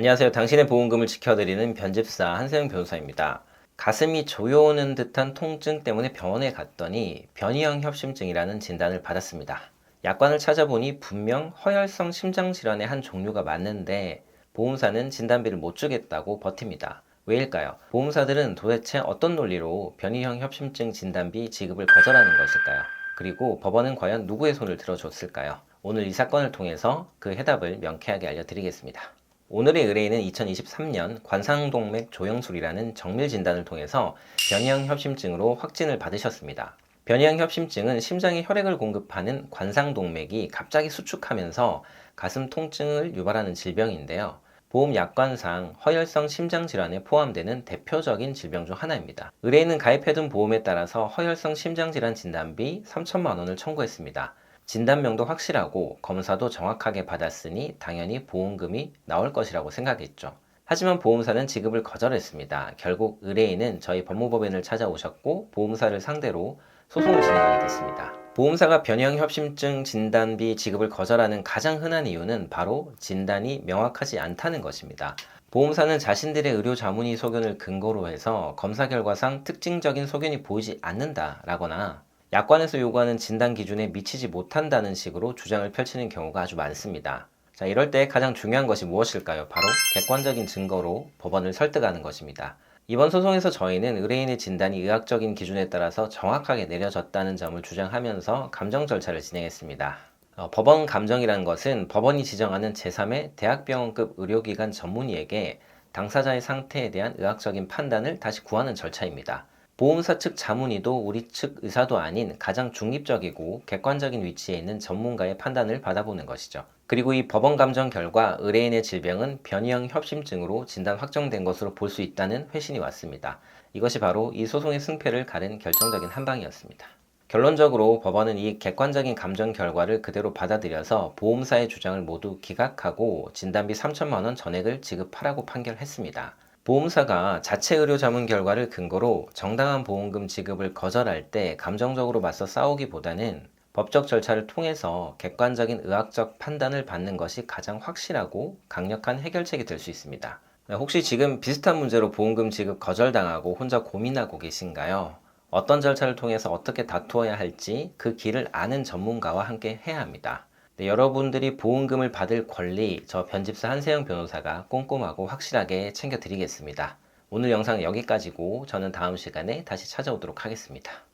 안녕하세요. 당신의 보험금을 지켜드리는 변집사 한세영 변호사입니다. 가슴이 조여오는 듯한 통증 때문에 병원에 갔더니 변이형 협심증이라는 진단을 받았습니다. 약관을 찾아보니 분명 허혈성 심장 질환의 한 종류가 맞는데 보험사는 진단비를 못 주겠다고 버팁니다. 왜일까요? 보험사들은 도대체 어떤 논리로 변이형 협심증 진단비 지급을 거절하는 것일까요? 그리고 법원은 과연 누구의 손을 들어줬을까요? 오늘 이 사건을 통해서 그 해답을 명쾌하게 알려드리겠습니다. 오늘의 의뢰인은 2023년 관상동맥 조영술이라는 정밀 진단을 통해서 변이형 협심증으로 확진을 받으셨습니다. 변이형 협심증은 심장에 혈액을 공급하는 관상동맥이 갑자기 수축하면서 가슴 통증을 유발하는 질병인데요. 보험 약관상 허혈성 심장 질환에 포함되는 대표적인 질병 중 하나입니다. 의뢰인은 가입해둔 보험에 따라서 허혈성 심장 질환 진단비 3천만 원을 청구했습니다. 진단명도 확실하고 검사도 정확하게 받았으니 당연히 보험금이 나올 것이라고 생각했죠. 하지만 보험사는 지급을 거절했습니다. 결국 의뢰인은 저희 법무법인을 찾아오셨고 보험사를 상대로 소송을 진행하게 됐습니다. 보험사가 변형 협심증 진단비 지급을 거절하는 가장 흔한 이유는 바로 진단이 명확하지 않다는 것입니다. 보험사는 자신들의 의료 자문의 소견을 근거로 해서 검사 결과상 특징적인 소견이 보이지 않는다라거나 약관에서 요구하는 진단 기준에 미치지 못한다는 식으로 주장을 펼치는 경우가 아주 많습니다. 자, 이럴 때 가장 중요한 것이 무엇일까요? 바로 객관적인 증거로 법원을 설득하는 것입니다. 이번 소송에서 저희는 의뢰인의 진단이 의학적인 기준에 따라서 정확하게 내려졌다는 점을 주장하면서 감정 절차를 진행했습니다. 어, 법원 감정이라는 것은 법원이 지정하는 제3의 대학병원급 의료기관 전문의에게 당사자의 상태에 대한 의학적인 판단을 다시 구하는 절차입니다. 보험사 측 자문의도 우리 측 의사도 아닌 가장 중립적이고 객관적인 위치에 있는 전문가의 판단을 받아보는 것이죠. 그리고 이 법원 감정 결과 의뢰인의 질병은 변이형 협심증으로 진단 확정된 것으로 볼 수 있다는 회신이 왔습니다. 이것이 바로 이 소송의 승패를 가른 결정적인 한 방이었습니다. 결론적으로 법원은 이 객관적인 감정 결과를 그대로 받아들여서 보험사의 주장을 모두 기각하고 진단비 3천만 원 전액을 지급하라고 판결했습니다. 보험사가 자체 의료 자문 결과를 근거로 정당한 보험금 지급을 거절할 때 감정적으로 맞서 싸우기보다는 법적 절차를 통해서 객관적인 의학적 판단을 받는 것이 가장 확실하고 강력한 해결책이 될 수 있습니다. 네, 혹시 지금 비슷한 문제로 보험금 지급 거절당하고 혼자 고민하고 계신가요? 어떤 절차를 통해서 어떻게 다투어야 할지 그 길을 아는 전문가와 함께 해야 합니다. 네, 여러분들이 보험금을 받을 권리 저 변집사 한세영 변호사가 꼼꼼하고 확실하게 챙겨드리겠습니다. 오늘 영상은 여기까지고 저는 다음 시간에 다시 찾아오도록 하겠습니다.